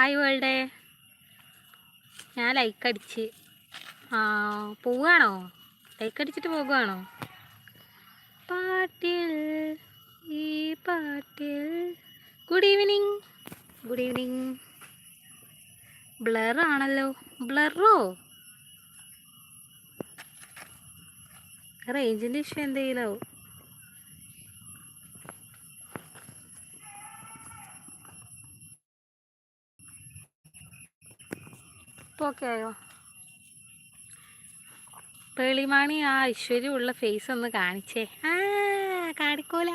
Hi വേൾഡേ ഞാൻ like അടിച്ച്. ആ പോവുകയാണോ? ലൈക്ക് അടിച്ചിട്ട് പോകുകയാണോ പാട്ടിൽ ഈ പാട്ടിൽ. Good evening good evening blur ആണല്ലോ. ബ്ലറോ റേഞ്ചിന്റെ ഇഷ്യൂ എന്തെങ്കിലും ഇപ്പോൾ ഓക്കെ ആയോ? പേളിമാണി ആ ഐശ്വര്യമുള്ള ഫേസ് ഒന്ന് കാണിച്ചേ. ആ കാണിക്കോല.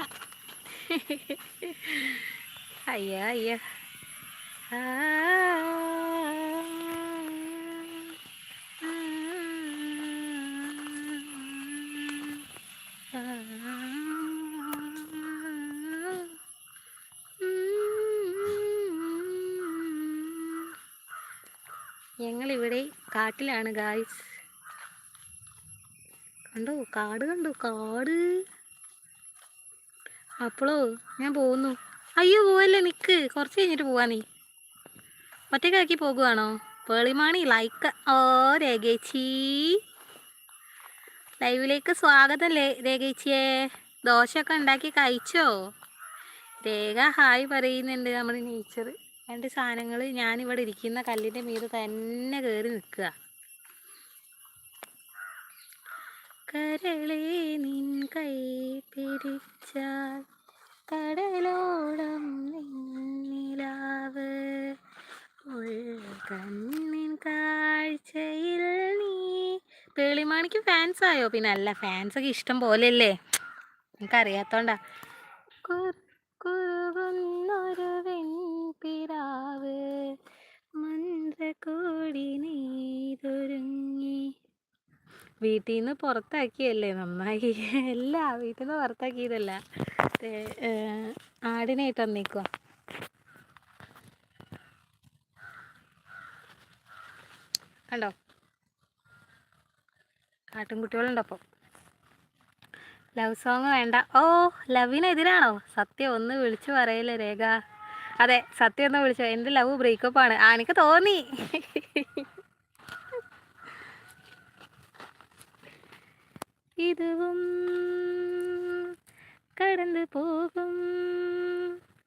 അയ്യ അയ്യ. ആ, കാട്ടിലാണ് ഗായ്സ് കണ്ടോ? കാട് കണ്ടോ? കാട്. അപ്പോളോ ഞാൻ പോകുന്നു അയ്യോ പോവല്ലേ നിക്ക്? കുറച്ച് കഴിഞ്ഞിട്ട് പോവാ നീ. ഒറ്റക്കാക്കി പോകുവാണോ? പേളിമാണി ലൈക്ക് ഓ രേഖേച്ചി. ലൈവിലേക്ക് സ്വാഗതം രേഖേച്ചിയെ. ദോശയൊക്കെ ഉണ്ടാക്കി കഴിച്ചോ? രേഖ ഹായ് പറയുന്നുണ്ട് നമ്മുടെ നേച്ചർ രണ്ട് സാധനങ്ങൾ ഞാനിവിടെ ഇരിക്കുന്ന കല്ലിന്റെ മീത് തന്നെ കയറി നിൽക്കുക. കരളെ നിൻ കൈ പിരിച്ചാൽ കടലോളം നിന്നിലാവ്. കണ്ണിൻ കാഴ്ചയിൽ നീ. പേളിമാണിക്ക് ഫാൻസ് ആയോ? പിന്നെ അല്ല ഫാൻസൊക്കെ ഇഷ്ടം പോലെയല്ലേ? എനിക്കറിയാത്തോണ്ടാ കുറു- കുറുകുന്നൊരു വെൺപിരാവ് മന്ത്രകൂടി നീതൊരുങ്ങി വീട്ടിൽ നിന്ന് പുറത്താക്കിയല്ലേ നന്നായി. അല്ല വീട്ടിൽ നിന്ന് പുറത്താക്കിയതല്ല ആടിനായിട്ട് വന്നേക്കുക കണ്ടോ? കാട്ടുംകുട്ടികളുണ്ടപ്പം ലവ് സോങ് വേണ്ട. ഓ ലവിനെതിരാണോ സത്യം ഒന്ന് വിളിച്ചു പറയല്ലേ രേഖ. അതെ സത്യം ഒന്ന് വിളിച്ചു എന്റെ ലവ് ബ്രേക്കപ്പ് ആണ് ആ എനിക്ക് തോന്നി. ഇതുവും കടന്നു പോകും.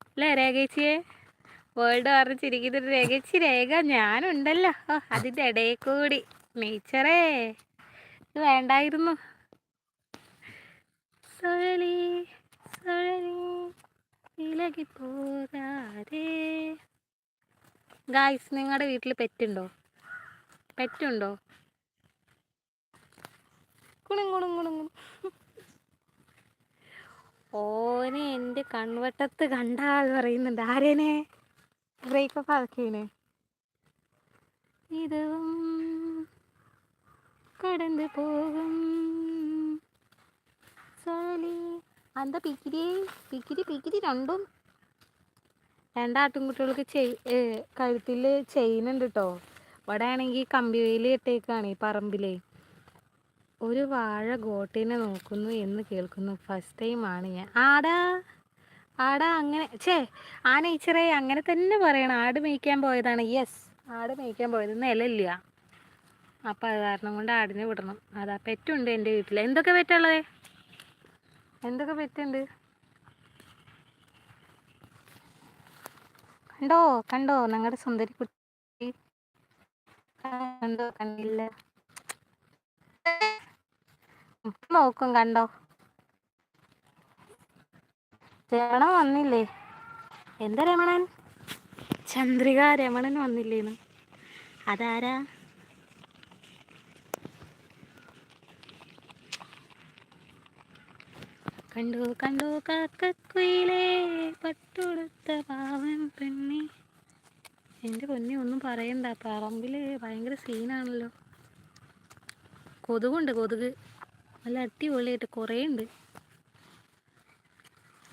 അല്ലേ രേഖേച്ചിയെ? വേൾഡ് പറഞ്ഞിരിക്കുന്നൊരു രേഖച്ചി രേഖ ഞാനുണ്ടല്ലോ. ഓ അതിന്റെ ഇടയിൽ കൂടി. നേച്ചറേ ഇത് വേണ്ടായിരുന്നു. സുഴലി സുഴലി ഇലകി പോകാതെ. ഗായ്സ് നിങ്ങളുടെ വീട്ടിൽ പെറ്റുണ്ടോ? പെറ്റുണ്ടോ. ഓനെ എന്റെ കൺവട്ടത്ത് കണ്ടാൽ പറയുന്നുണ്ട്. ആരേനെ? ബ്രേക്കപ്പ് ആക്കിയേനെ. ഇതും കടന്നു പോകും. അന്ത പിക്കിരി? പിക്കിരി പിക്കിരി രണ്ടും. രണ്ടാട്ടുംകുട്ടികൾക്ക് ചെയി കഴുത്തിൽ ചെയിൻ ഉണ്ട് കേട്ടോ ഇവിടെ ആണെങ്കിൽ കമ്പിവേലി ഇട്ടേക്കാണ് ഈ പറമ്പിലേ. ഒരു വാഴ ഗോട്ടിനെ നോക്കുന്നു എന്ന് കേൾക്കുന്നു. ഫസ്റ്റ് ടൈം ആണ് ഞാൻ. ആടാ ആടാ അങ്ങനെ ഛേ ആ നേച്ചറെ അങ്ങനെ തന്നെ പറയണം. ആട് മേയ്ക്കാൻ പോയതാണ്. യെസ് ആട് മേയ്ക്കാൻ പോയത് നിലയില്ല. അപ്പം അത് കാരണം കൊണ്ട് ആടിനെ വിടണം. അതാ പെറ്റുണ്ട് എന്റെ വീട്ടിൽ എന്തൊക്കെ പെറ്റുള്ളത്? എന്തൊക്കെ പെറ്റുണ്ട്? കണ്ടോ കണ്ടോ ഞങ്ങളുടെ സുന്ദരി കുട്ടി. കണ്ടോ കണ്ടില്ല. നോക്കും കണ്ടോ? രമണൻ വന്നില്ലേ? എന്താ രമണൻ? ചന്ദ്രിക രമണൻ വന്നില്ലേന്ന്. അതാരാ? കണ്ടു കണ്ടു കാക്കക്കുയിലേ പട്ടുടുത്ത പാവൻ പെണ്ണി. എന്റെ പൊന്നി ഒന്നും പറയണ്ട. പറമ്പിൽ ഭയങ്കര സീനാണല്ലോ കൊതുകുണ്ട് കൊതുക്. നല്ല അടിപൊളിയായിട്ട് കുറേ ഉണ്ട്.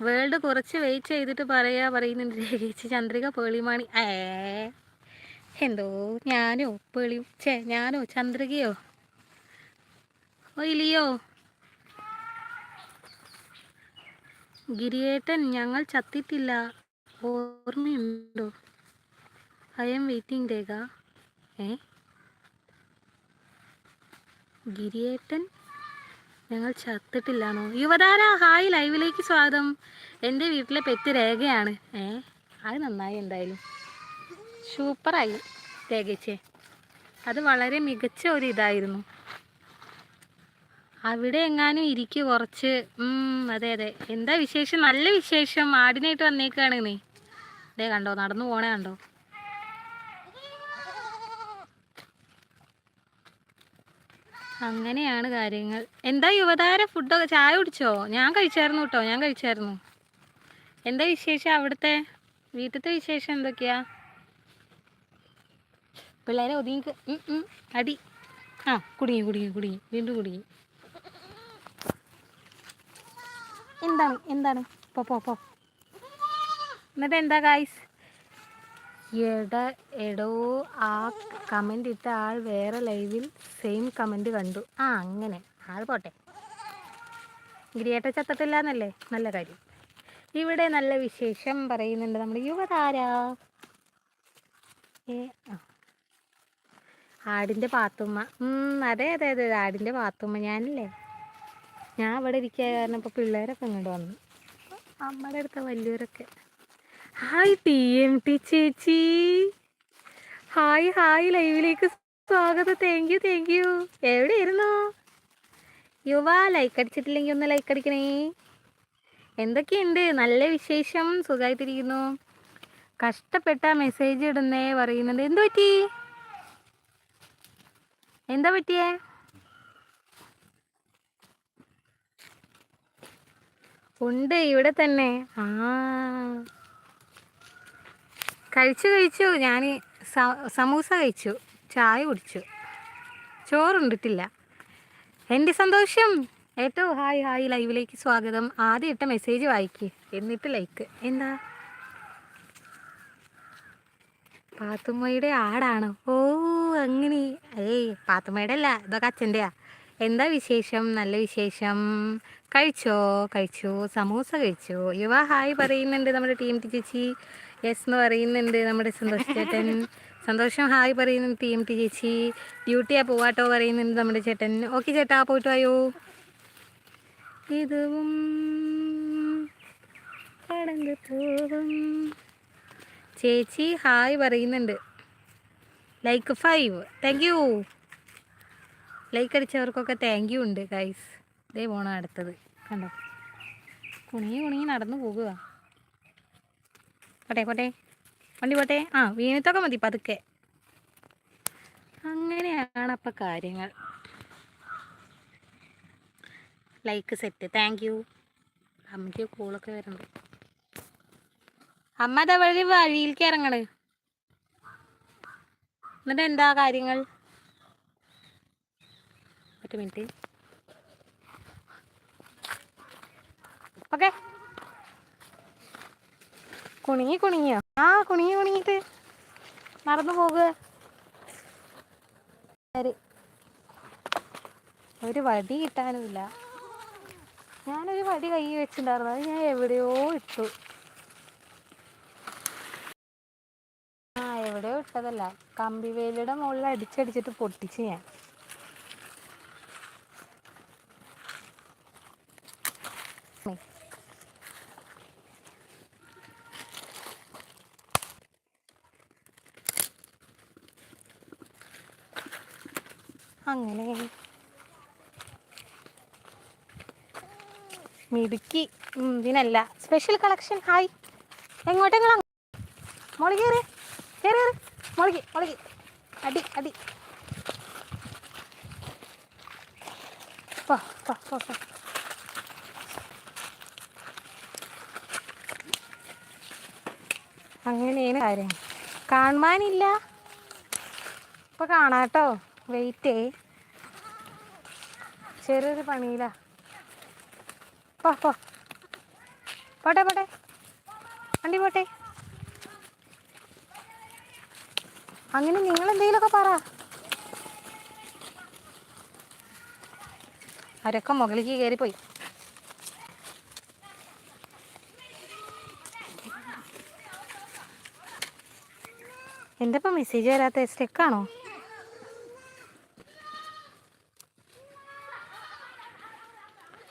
വേൾഡ് കുറച്ച് വെയിറ്റ് ചെയ്തിട്ട് പറയാ പറയുന്നുണ്ട്. ചേച്ചി ചന്ദ്രിക പേളിമാണി. ഏ എന്തോ ഞാനോ പേളി ചേ ഞാനോ ചന്ദ്രികയോ? ഇലിയോ? ഗിരിയേട്ടൻ ഞങ്ങൾ ചത്തിട്ടില്ല. ഓർമ്മയുണ്ടോ? I'm waiting Rekha. ഏ? ഗിരിയേട്ടൻ ഞങ്ങൾ ചത്തിട്ടില്ലാണോ യുവതാര ഹായ് ലൈവിലേക്ക് സ്വാഗതം. എന്റെ വീട്ടിലെ പെറ്റ് രേഖയാണ്. ഏ അത് നന്നായി എന്തായാലും. സൂപ്പറായി രേഖച്ചേ. അത് വളരെ മികച്ച ഒരു ഇതായിരുന്നു. അവിടെ എങ്ങാനും ഇരിക്കു കുറച്ച്. അതെ അതെ. എന്താ വിശേഷം? നല്ല വിശേഷം. ആടിനായിട്ട് വന്നേക്കാണ് നീ. ദേ കണ്ടോ നടന്നു പോണേ കണ്ടോ? അങ്ങനെയാണ് കാര്യങ്ങൾ. എന്താ യുവതാര ഫുഡൊക്കെ ചായ കുടിച്ചോ? ഞാൻ കഴിച്ചായിരുന്നു കേട്ടോ ഞാൻ കഴിച്ചായിരുന്നു. എന്താ വിശേഷം അവിടുത്തെ? വീട്ടിലത്തെ വിശേഷം എന്തൊക്കെയാ? പിള്ളേരെ ഒതുങ്ങി ഉം, ഉം, അടി. ആ കുടുങ്ങി കുടുങ്ങി കുടുങ്ങി. വീണ്ടും കുടുങ്ങി. എന്താണ്? എന്താണ്? പോ പോ പോ. എന്നിട്ട് എന്താ ഗായ്സ് എട എടോ ആ കമന്റ് ഇട്ട ആൾ വേറെ ലൈവിൽ സെയിം കമന്റ് കണ്ടു. ആ അങ്ങനെ. അത് പോട്ടെ. ഗിരിയേട്ട ചത്തട്ടില്ല എന്നല്ലേ നല്ല കാര്യം. ഇവിടെ നല്ല വിശേഷം പറയുന്നുണ്ട് നമ്മുടെ യുവതാര. ഏ ആടിന്റെ പാത്തുമ്മ. അതെ അതെ അതെ ആടിന്റെ പാത്തുമ്മ ഞാനല്ലേ? ഞാൻ ഇവിടെ ഇരിക്കുക കാരണം ഇപ്പോൾ പിള്ളേരൊക്കെ ഇങ്ങോട്ട് വന്നു. അമ്മയുടെ അടുത്ത വലിയവരൊക്കെ. ഹായ് ടി എം ടി ചേച്ചി. ഹായ് ഹായ് ലൈവിലേക്ക് സ്വാഗതം. താങ്ക് യു താങ്ക് യു എവിടെയായിരുന്നു? യുവാ ലൈക്ക് അടിച്ചിട്ടില്ലെങ്കിൽ ഒന്ന് ലൈക്ക് അടിക്കണേ. എന്തൊക്കെയുണ്ട്? നല്ല വിശേഷം സുഖമായിട്ടിരിക്കുന്നു കഷ്ടപ്പെട്ട മെസ്സേജ് ഇടുന്നേ പറയുന്നുണ്ട്. എന്തു പറ്റി? എന്താ പറ്റിയേ? ഉണ്ട് ഇവിടെ തന്നെ. ആ. കഴിച്ചു കഴിച്ചു ഞാൻ സമൂസ കഴിച്ചു ചായ കുടിച്ചു. ചോറുണ്ടിട്ടില്ല എന്റെ സന്തോഷം. ഏറ്റവും ഹായ് ഹായ് ലൈവിലേക്ക് സ്വാഗതം. ആദ്യം ഇട്ട മെസ്സേജ് വായിക്ക്. എന്നിട്ട് ലൈക്ക് എന്താ? പാത്തുമ്മയുടെ ആടാണോ? ഓ അങ്ങനെ. ഏയ് പാത്തുമ്മയുടെ അല്ല ഇതൊക്കെ അച്ഛന്റെയാ. എന്താ വിശേഷം? നല്ല വിശേഷം. കഴിച്ചോ? കഴിച്ചു. സമൂസ കഴിച്ചു. യുവ ഹായ് പറയുന്നുണ്ട് നമ്മുടെ ടീം ടി ചേച്ചി. യെസ് എന്ന് പറയുന്നുണ്ട് നമ്മുടെ സന്തോഷ് ചേട്ടൻ. സന്തോഷം ഹായ് പറയുന്നുണ്ട് ടീം ടി ചേച്ചി. ഡ്യൂട്ടിയാ പോവാട്ടോ പറയുന്നുണ്ട് നമ്മുടെ ചേട്ടൻ. ഓക്കെ ചേട്ടാ പോയിട്ട് വായോ. ഇതും ചേച്ചി ഹായ് പറയുന്നുണ്ട്. Like five. Thank you. Like അടിച്ചവർക്കൊക്കെ thank you ഉണ്ട് ഗൈസ് ഇതേ പോണം അടുത്തത്. കണ്ടോ? കുണുങ്ങി കുണുങ്ങി നടന്നു പോകുക പോട്ടെ പോട്ടെ. വണ്ടി പോട്ടെ? ആ വീണത്തൊക്കെ മതി പതുക്കെ. അങ്ങനെയാണ് അപ്പം കാര്യങ്ങൾ. ലൈക്ക് സെറ്റ് താങ്ക് യു അമ്മയ്ക്ക് കൂളൊക്കെ വരുന്നത് അമ്മ അതെ വഴി വഴിയിലേക്ക് ഇറങ്ങണ്. എന്നിട്ട് എന്താ കാര്യങ്ങൾ? ഒരു മിനിറ്റ് ഓക്കെ കുണുങ്ങി കുണുങ്ങിയോ? ആ കുണുങ്ങി കുണുങ്ങിട്ട് നടന്നു പോകുക. ഒരു വടി കിട്ടാനുമില്ല. ഞാനൊരു വടി കൈ വെച്ചിട്ടുണ്ടായിരുന്നു. അത് ഞാൻ എവിടെയോ ഇട്ടു. ആ എവിടെയോ ഇട്ടതല്ല. കമ്പിവേലിയുടെ മുകളിൽ അടിച്ചടിച്ചിട്ട് പൊട്ടിച്ച് ഞാൻ. അങ്ങനെ. മിടുക്കി. ഇതിനല്ല. സ്പെഷ്യൽ കളക്ഷൻ ഹായ് എങ്ങോട്ടെങ്കിലും മോളി കയറി കയറി മുളകി മോളിക്ക് അടി അടി. അങ്ങനെയാണ് കാര്യം. കാണുവാനില്ല. ഇപ്പൊ കാണാട്ടോ. വെയിറ്റ് വെയിറ്റേ ചെറിയൊരു പണിയിലാ. പോ പോ. പോട്ടെ പോട്ടെ. വണ്ടി പോട്ടെ. അങ്ങനെ നിങ്ങൾ എന്തെങ്കിലുമൊക്കെ പറ. അവരൊക്കെ മുകളിലേക്ക് കയറിപ്പോയി. എന്താ ഇപ്പം മെസ്സേജ് വരാത്ത? സ്റ്റെക്കാണോ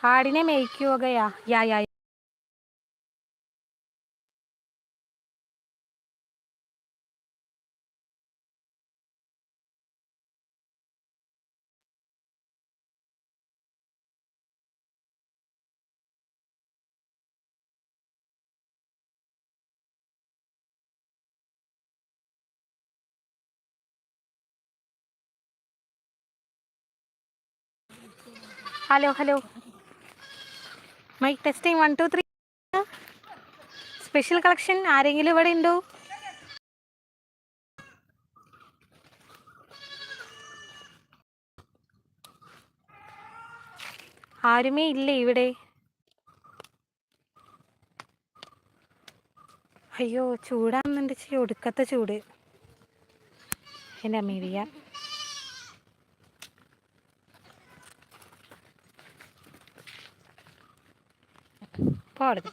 ആടിനെ മേയ്ക്കുകയാ yeah yeah hello hello mic testing one two three special collection ആരെങ്കിലും ഇവിടെ ഉണ്ടോ? ആരുമേ ഇല്ല ഇവിടെ? അയ്യോ ചൂടാകുന്നുണ്ട് ചേ ഒടുക്കത്തെ ചൂട്. എന്റെ അമ്മീരിയ പോടുന്നു.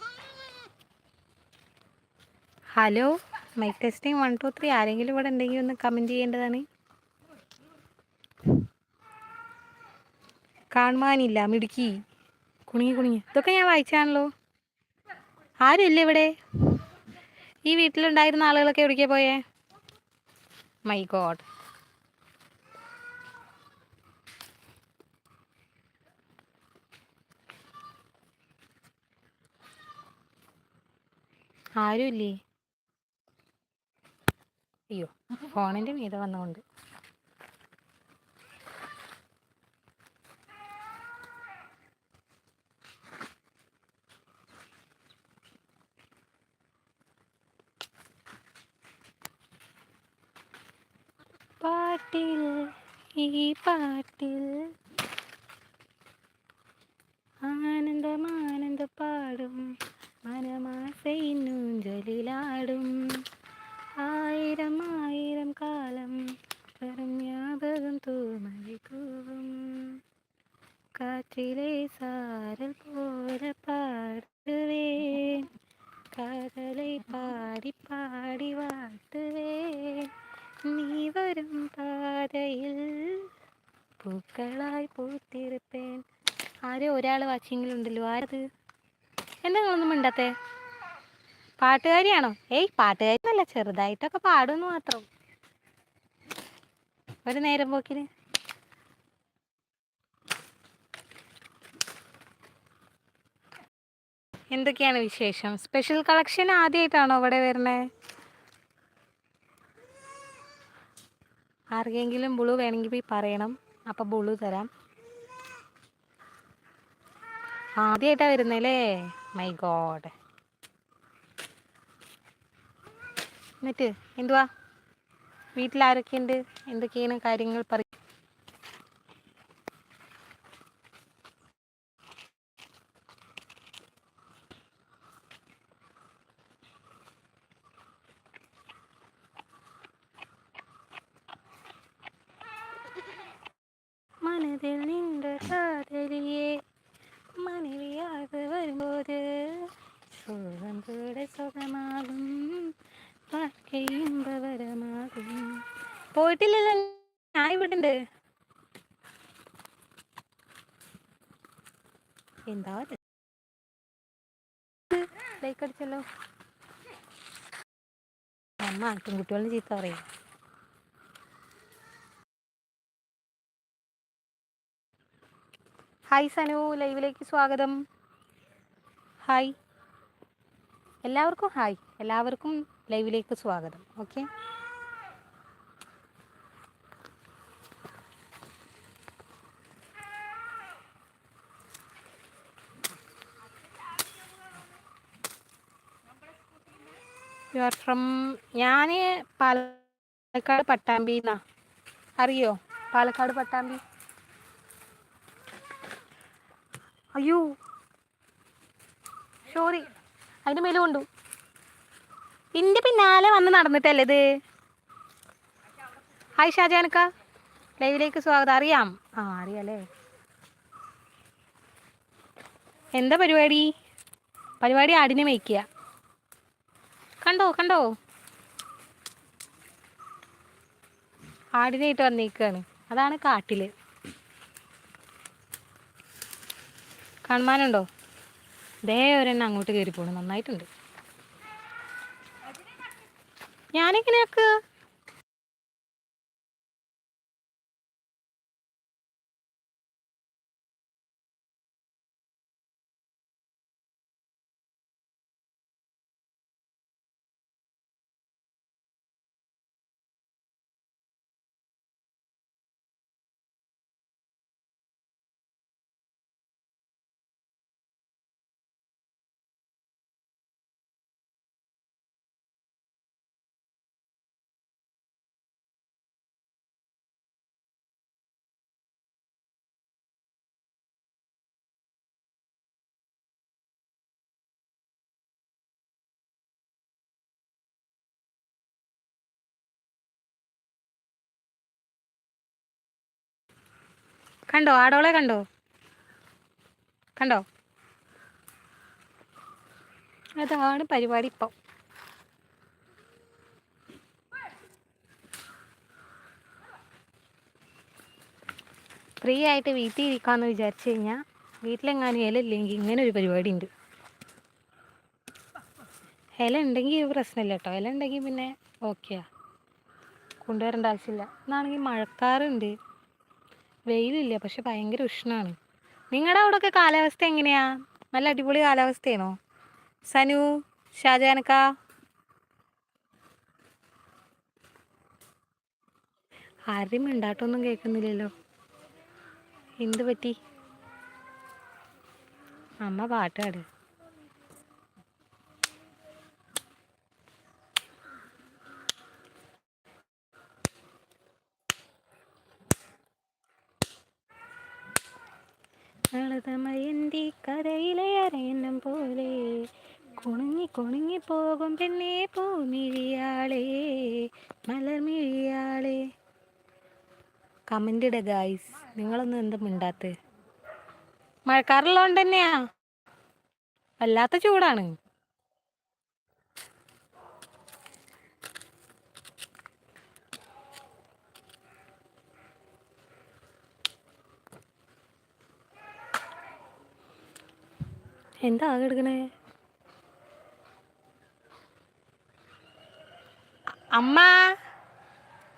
Hello mic testing one two three ആരെങ്കിലും ഇവിടെ ഉണ്ടെങ്കിൽ ഒന്ന് കമന്റ് ചെയ്യേണ്ടതാണ്. കാണുവാനില്ല മിടുക്കി. കുണുങ്ങി കുണുങ്ങി. ഇതൊക്കെ ഞാൻ വായിച്ചാണല്ലോ. ആരുമില്ല ഇവിടെ? ഈ വീട്ടിലുണ്ടായിരുന്ന ആളുകളൊക്കെ എവിടേക്കാണ് പോയേ? മൈ ഗോഡ് ആരുമില്ലേ അയ്യോ ഫോണിന്റെ മീത വന്നുകൊണ്ട് പാട്ടിൽ ഈ പാട്ടിൽ കാറ്റിലെ போல பாடுவேன் പാടുവേൻ பாடி பாடி വാട്ടുവേൻ. നീ വരും പാതയിൽ പൂക്കളായി പൂത്തിരുപ്പേൻ. ആരോ ഒരാൾ വാച്ചിങ്ങിലുണ്ടല്ലോ. ആരത്? എന്താ നിങ്ങളൊന്നും മിണ്ടാത്തേ? പാട്ടുകാരിയാണോ? ഏയ് പാട്ടുകാരി എന്നല്ല ചെറുതായിട്ടൊക്കെ പാടുന്നു മാത്രം. ഒരു നേരം പോക്കിന്. എന്തൊക്കെയാണ് വിശേഷം? സ്പെഷ്യൽ കളക്ഷൻ ആദ്യമായിട്ടാണോ ഇവിടെ വരുന്നത് ആർക്കെങ്കിലും ബുളു വേണമെങ്കിൽ പോയി പറയണം. അപ്പം ബുളു തരാം. ആദ്യമായിട്ടാണ് വരുന്നല്ലേ? മൈ ഗോഡ് എന്നിട്ട് എന്തുവാ? വീട്ടിൽ ആരൊക്കെയുണ്ട് എന്തൊക്കെയാണ് കാര്യങ്ങൾ പറ പോയിട്ടില്ലല്ലോ. ഞാൻ ഇവിടെ ഉണ്ട് എന്താ ലൈക്ക് അടിച്ചല്ലോ. അമ്മ പെൺകുട്ടികളിന് ചീത്ത പറയും. ഹായ് സനു ലൈവിലേക്ക് സ്വാഗതം. ഹായ്. എല്ലാവർക്കും ഹായ്. എല്ലാവർക്കും ലൈവിലേക്ക് സ്വാഗതം. ഓക്കെ? യു ആർ ഫ്രം ഞാൻ പാലക്കാട് പട്ടാമ്പി എന്നാ അറിയോ? പാലക്കാട് പട്ടാമ്പി? അയ്യോ. സോറി അതിന് മേലെ കൊണ്ടു. ഇന്റെ പിന്നാലെ വന്ന് നടന്നിട്ടല്ലേ ഇത്? ഹായ് ഷാജാനക്ക. ലൈവിലേക്ക് സ്വാഗതം. അറിയാം. ആ അറിയാലേ. എന്താ പരിപാടി? പരിപാടി ആടിനെ മേയ്ക്കുക കണ്ടോ കണ്ടോ? ആടിനായിട്ട് വന്നേക്കാണ്. അതാണ് കാട്ടിൽ കാണുമാനുണ്ടോ? ദേ ഒരെണ്ണം അങ്ങോട്ട് കയറി പോണു നന്നായിട്ടുണ്ട്. ഞാനെങ്ങനെയാക്ക്? കണ്ടോ? ആടോളെ കണ്ടോ? കണ്ടോ? അതാണ് പരിപാടി ഇപ്പം. ഫ്രീ ആയിട്ട് വീട്ടിൽ ഇരിക്കാമെന്ന് വിചാരിച്ചു കഴിഞ്ഞാൽ വീട്ടിലെങ്ങാനും ഇല ഇല്ലെങ്കിൽ ഇങ്ങനെ ഒരു പരിപാടി ഉണ്ട് ഇല ഉണ്ടെങ്കിൽ പ്രശ്നമില്ല കേട്ടോ. ഇല ഉണ്ടെങ്കിൽ പിന്നെ ഓക്കെയാ കൊണ്ടുവരേണ്ട ആവശ്യമില്ല. എന്നാണെങ്കിൽ മഴക്കാറുണ്ട്. വെയിലില്ല പക്ഷെ ഭയങ്കര ഉഷ്ണമാണ് നിങ്ങളുടെ അവിടെയൊക്കെ കാലാവസ്ഥ എങ്ങനെയാ? നല്ല അടിപൊളി കാലാവസ്ഥയാണോ? സനു ഷാജാനക്ക ആരും ഉണ്ടാട്ടൊന്നും കേൾക്കുന്നില്ലല്ലോ. എന്ത് പറ്റി? അമ്മ പാട്ടാട് അളതമയന്തി കരയിലെ അരയന്നം പോലെ കുണുങ്ങി കുണുങ്ങി പോകും പെണ്ണേ പൂമിഴിയാളേ മലർമിഴിയാളേ കമന്റ് ഇട ഗായ്സ് നിങ്ങളൊന്നും എന്താ മിണ്ടാത്ത? മഴക്കാറുള്ളതുകൊണ്ട് തന്നെയാ. വല്ലാത്ത ചൂടാണ്. എന്താ ആകെ എടുക്കണേ? അമ്മ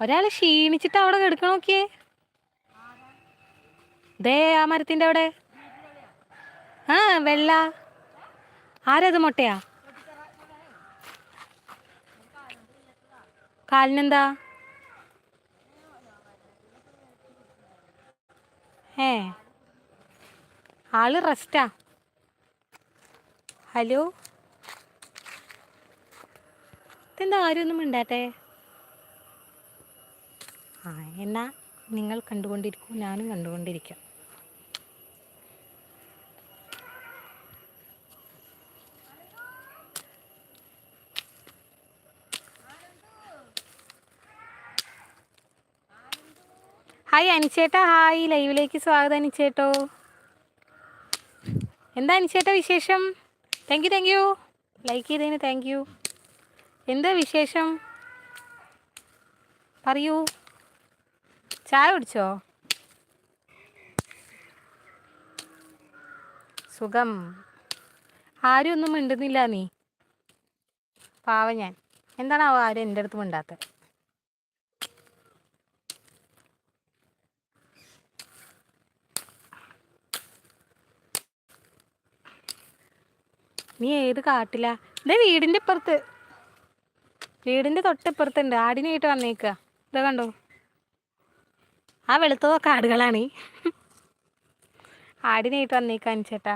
ഒരാൾ ക്ഷീണിച്ചിട്ട് അവിടെ കിടക്കണ നോക്കിയേ. ദേ ആ മരത്തിന്റെ അവിടെ. ആ വെള്ള. ആരത് മുട്ടയാ? കാലിനെന്താ? ഏ ആൾ റെസ്റ്റാ. ഹലോ? ഇതെന്താ ആരൊന്നും മിണ്ടാട്ടെ ആ എന്നാ നിങ്ങൾ കണ്ടുകൊണ്ടിരിക്കും ഞാനും കണ്ടുകൊണ്ടിരിക്കാം. ഹായ് അനിച്ചേട്ടാ ഹായ്. ലൈവിലേക്ക് സ്വാഗതം അനിച്ചേട്ടോ. എന്താ അനിച്ചേട്ടാ വിശേഷം? Thank you thank you like ചെയ്തതിന് താങ്ക് യു എന്താ വിശേഷം? പറയൂ. ചായ കുടിച്ചോ? സുഖം. ആരും ഒന്നും മിണ്ടുന്നില്ല നീ. പാവ ഞാൻ. എന്താണാവോ ആരും എന്റെ അടുത്ത് മിണ്ടാത്തത്? നീ ഏത് കാട്ടിലാ? ഇതേ വീടിന്റെ ഇപ്പുറത്ത്. വീടിന്റെ തൊട്ടിപ്പുറത്തുണ്ട് ആടിനായിട്ട് വന്നേക്കുക ഇതാ കണ്ടോ? ആ വെളുത്തതൊക്കെ ആടുകളാണ് ആടിനായിട്ട് വന്നേക്കാൻ ചേട്ടാ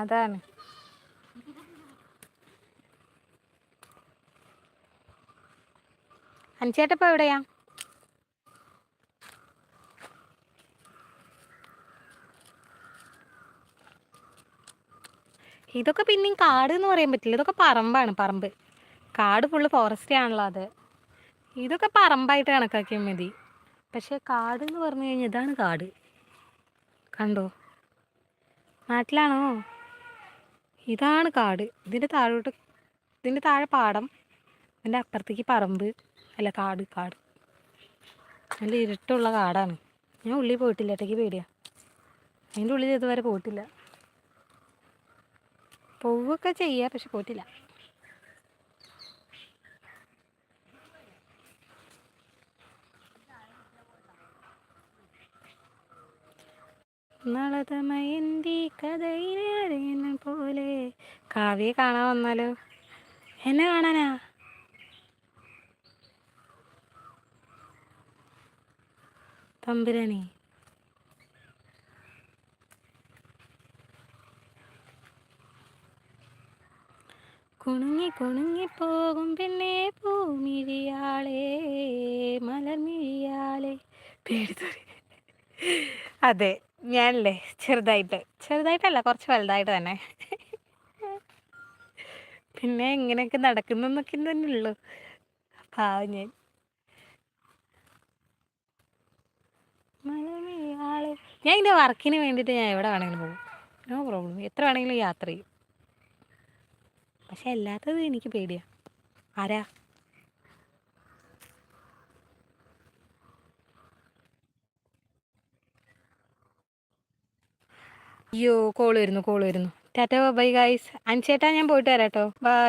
അതാണ്. അനിച്ചേട്ടപ്പം എവിടെയാ? ഇതൊക്കെ പിന്നെയും കാട് എന്ന് പറയാൻ പറ്റില്ല. ഇതൊക്കെ പറമ്പാണ് പറമ്പ്. കാട് ഫുള്ള് ഫോറസ്റ്റ് ആണല്ലോ അത്. ഇതൊക്കെ പറമ്പായിട്ട് കണക്കാക്കിയാൽ മതി. പക്ഷേ കാട് എന്ന് പറഞ്ഞു കഴിഞ്ഞാൽ ഇതാണ് കാട്. കണ്ടോ? നാട്ടിലാണോ? ഇതാണ് കാട്. ഇതിന്റെ താഴോട്ട് ഇതിന്റെ താഴെ പാടം. ഇതിന്റെ അപ്പുറത്തേക്ക് പറമ്പ്. അല്ല കാട് കാട്. നല്ല ഇരുട്ടുള്ള കാടാണ്. ഞാൻ ഉള്ളിൽ പോയിട്ടില്ല. ഇടയ്ക്ക് പേടിയാണ് അതിന്റെ ഉള്ളിൽ ഇതുവരെ പോയിട്ടില്ല. പോവുകയൊക്കെ ചെയ്യുക പക്ഷെ പോയിട്ടില്ല. നളതമയന്തി കഥയിലെ പോലെ. കാവ്യെ കാണാൻ വന്നാലോ? എന്നെ കാണാനാ? തമ്പുരാനെ കുണുങ്ങി കുണുങ്ങി പോകും പിന്നെ പൂമിഴിയാളെ മലർമിഴിയാളെ. പേടിത്തൊരു അതെ ഞാനല്ലേ ചെറുതായിട്ട് ചെറുതായിട്ടല്ല കുറച്ച് വലുതായിട്ട് തന്നെ. പിന്നെ ഇങ്ങനെയൊക്കെ നടക്കുന്നൊക്കെ തന്നെ ഉള്ളു. പാവം ഞാൻ. ഞാൻ ഇതിന്റെ വർക്കിന് വേണ്ടിയിട്ട് ഞാൻ എവിടെ വേണമെങ്കിലും പോകും? No problem. എത്ര വേണമെങ്കിലും യാത്ര ചെയ്യും. പക്ഷെ അല്ലാത്തത് എനിക്ക് പേടിയാ. ആരാ? അയ്യോ കോൾ വരുന്നു കോൾ വരുന്നു. ടാറ്റ ബൈ ഗൈസ് അഞ്ചേട്ടാ ഞാൻ പോയിട്ട് വരാം കേട്ടോ ബൈ